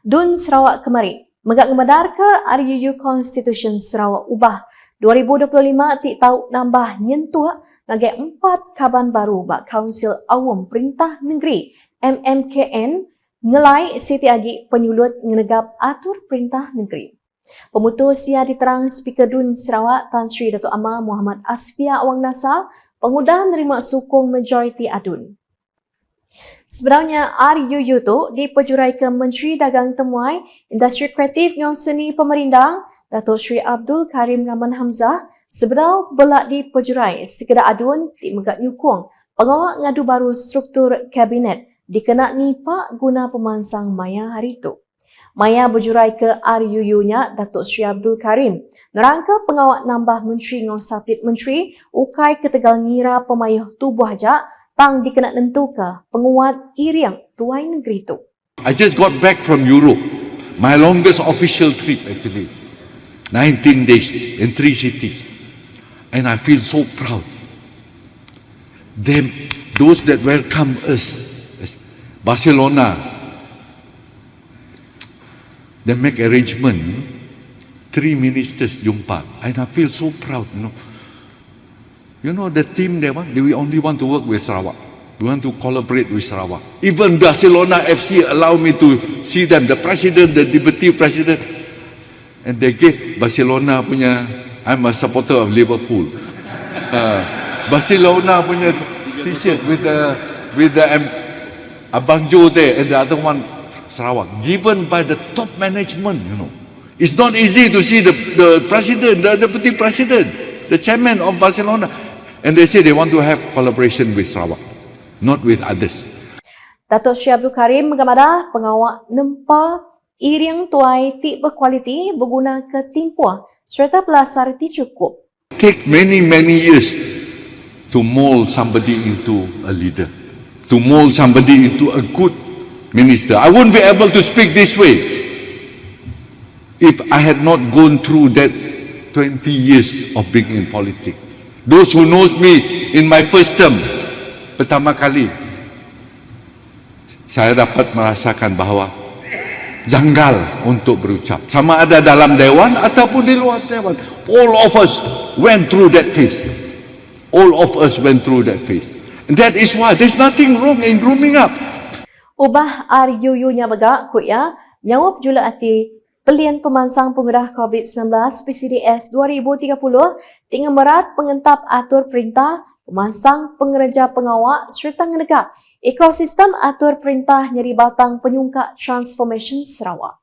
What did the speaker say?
Dun Sarawak kemari. Megak ngemadar ke RUU Constitution Sarawak ubah 2025 tik tahu nambah nyentuh lagi empat kaban baru bak Kaunsil Awam Perintah Negeri MMKN ngelai Siti Agi penyulut ngenegap atur Perintah Negeri. Pemutus ia diterang Speaker Dun Sarawak Tan Sri Datuk Amar Muhammad Asfia Awang Nasa pengudah menerima sokong majoriti adun. Sebenarnya RUU tu dipejurai ke Menteri Dagang Temuai, Industri Kreatif dengan Seni Pemerintah, Datuk Sri Abdul Karim Rahman Hamzah, sebenar belak dipejurai sekedar aduan di megak nyukung pengawak ngadu baru struktur kabinet dikena nipak guna pemansang maya hari itu. Maya berjurai ke RUU-nya Datuk Sri Abdul Karim. Nerangka pengawak nambah menteri ngau menteri ukai ketegal ngira pemayuh tubuh ajak pang dikena nentuka penguat iriang tuai negeri tu. I just got back from Europe. My longest official trip actually. 19 days in three cities. And I feel so proud. Them, those that welcome us, Barcelona, they make arrangement, three ministers jumpa. And I feel so proud, you know. You know the team they want, we only want to work with Sarawak. We want to collaborate with Sarawak. Even Barcelona FC allow me to see them, the president, the deputy president. And they gave Barcelona punya, I'm a supporter of Liverpool. Uh, Barcelona punya t-shirt with the, with the um, Abang Joe there and the other one Sarawak. Given by the top management, you know. It's not easy to see the, the president, the deputy president, the chairman of Barcelona. And they say they want to have collaboration with Sarawak, not with others. Datuk Sri Abdul Karim mengamada pengawak nempa iriang tuai ti berkualiti berguna ke timpuah serta pelasar ti cukup. Take many, many years to mold somebody into a leader, to mold somebody into a good minister. I wouldn't be able to speak this way if I had not gone through that 20 years of being in politics. Those who knows me in my first term, pertama kali, saya dapat merasakan bahawa janggal untuk berucap. Sama ada dalam dewan ataupun di luar dewan. All of us went through that phase. All of us went through that phase. And that is why there's nothing wrong in grooming up. Ubah RUU-nya begak kut ya, nyawap jula ati Pelian Pemansang Pengedah COVID-19 PCDS 2030 tinggal merat pengentap atur perintah pemansang pengereja pengawak serta ngenegak ekosistem atur perintah nyeri batang penyungkak transformation Sarawak.